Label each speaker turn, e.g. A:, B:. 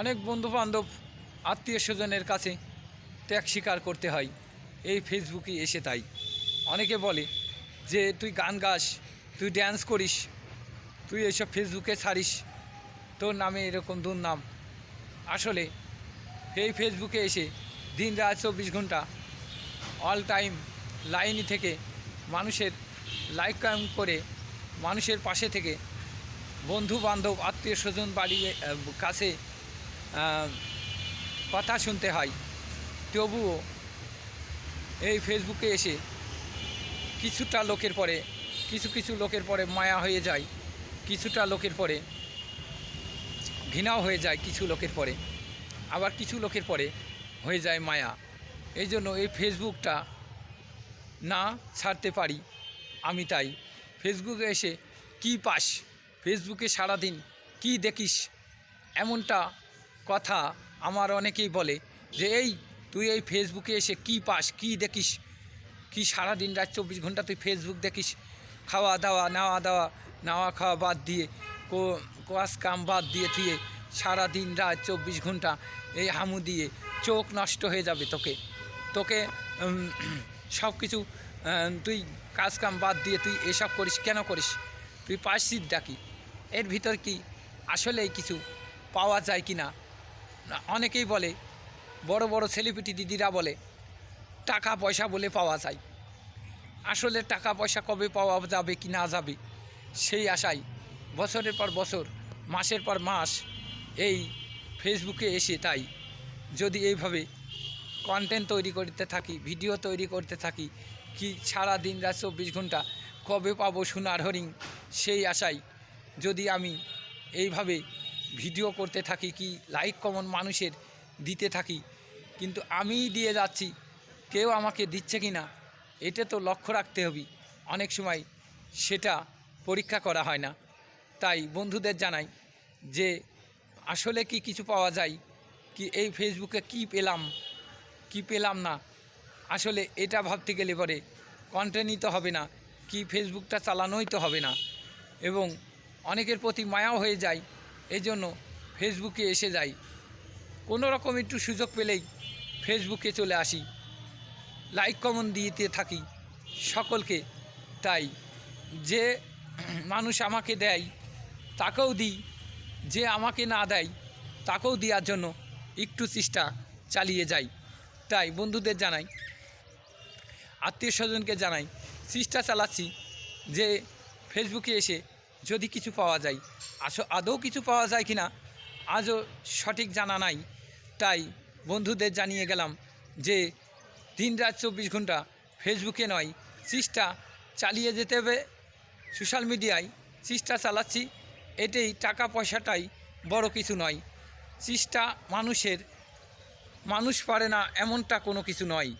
A: অনেক বন্ধুবান্ধব, আত্মীয় স্বজনের কাছে ত্যাগ স্বীকার করতে হয়। এই ফেসবুকে এসে তাই। অনেকে বলে যে, তুই গান গাস, তুই ড্যান্স করিস, তুই এইসব ফেসবুকে ছাড়িস, তোর নামে এরকম দুর্নাম। আসলে এই ফেসবুকে এসে দিন রাত চব্বিশ ঘণ্টা অল টাইম লাইনই থেকে মানুষের লাইক কাম করে, মানুষের পাশে থেকে বন্ধু বান্ধব আত্মীয় স্বজন বাড়ি কাছে কথা শুনতে হয়। তবুও এই ফেসবুকে এসে কিছুটা লোকের পরে, কিছু কিছু লোকের পরে মায়া হয়ে যায়, কিছুটা লোকের পরে ঘৃণাও হয়ে যায়, কিছু লোকের পরে। আবার কিছু লোকের পরে হয়ে যায় মায়া। এই জন্য এই ফেসবুকটা না ছাড়তে পারি আমি তাই। ফেসবুকে এসে কি পাস? ফেসবুকে সারাদিন কি দেখিস? এমনটা কথা আমার অনেকেই বলে যে এই তুই এই ফেসবুকে এসে কি পাস কি দেখিস? কি সারাদিন রাত চব্বিশ ঘণ্টা তুই ফেসবুক দেখিস? খাওয়া দাওয়া নেওয়া দাওয়া নেওয়া খাওয়া বাদ দিয়ে কো কাজ কাম বাদ দিয়ে দিয়ে সারাদিন রাত চব্বিশ ঘণ্টা এই হামু দিয়ে চোখ নষ্ট হয়ে যাবে তোকে। তোকে সব কিছু তুই কাজ কাম বাদ দিয়ে তুই এসব করিস কেন করিস? তুই পাশির ডাকি এর ভিতর কি আসলেই কিছু পাওয়া যায় কি না, অনেকেই বলে, বড় বড় সেলিব্রিটি দিদিরা বলে, টাকা পয়সা বলে পাওয়া যায়। আসলে টাকা পয়সা কবে পাওয়া যাবে কি না যাবে, সেই আশায় বছরের পর বছর, মাসের পর মাস এই ফেসবুকে এসে তাই যদি এইভাবে কন্টেন্ট তৈরি করতে থাকি ভিডিও তৈরি করতে থাকি, কি সারা দিন রাত চব্বিশ ঘণ্টা কবে পাবো সোনার হরিণ, সেই আশায় যদি আমি এইভাবে ভিডিও করতে থাকি কি লাইক কমন মানুষের দিতে থাকি, কিন্তু আমিই দিয়ে যাচ্ছি, কেউ আমাকে দিচ্ছে কি না, এটা তো লক্ষ্য রাখতে হবে। অনেক সময় সেটা পরীক্ষা করা হয় না। তাই বন্ধুদের জানাই যে, আসলে কি কিছু পাওয়া যায়, কি এই ফেসবুকে কি পেলাম কি পেলাম না, আসলে এটা ভাবতে গেলে পরে কন্টেন্টই তো হবে না, কি ফেসবুকটা চালানোই তো হবে না। এবং অনেকের প্রতি মায়াও হয়ে যায় এই জন্য ফেসবুকে এসে যাই। কোনো রকম একটু সুযোগ পেলেই ফেসবুকে চলে আসি। লাইক কমন দিতে থাকি সকলকে। তাই যে মানুষ আমাকে দেয়, তাকেও দিই। যে আমাকে না দেয়, তাকেও দেওয়ার জন্য একটু চেষ্টা চালিয়ে যাই। তাই বন্ধুদের জানাই, আত্মীয় স্বজনকে জানাই, চেষ্টা চালাচ্ছি যে ফেসবুকে এসে যদি কিছু পাওয়া যায়। আস, আদৌ কিছু পাওয়া যায় কি না আজও সঠিক জানা নাই। তাই বন্ধুদের জানিয়ে গেলাম যে দিন রাত চব্বিশ ঘণ্টা ফেসবুকে নয়, চেষ্টা চালিয়ে যেতে হবে। সোশ্যাল মিডিয়ায় চেষ্টা চালাচ্ছি এটাই টাকা পয়সাটাই বড় কিছু নয়। চেষ্টা মানুষের, মানুষ পারে না এমনটা কোনো কিছু নয়।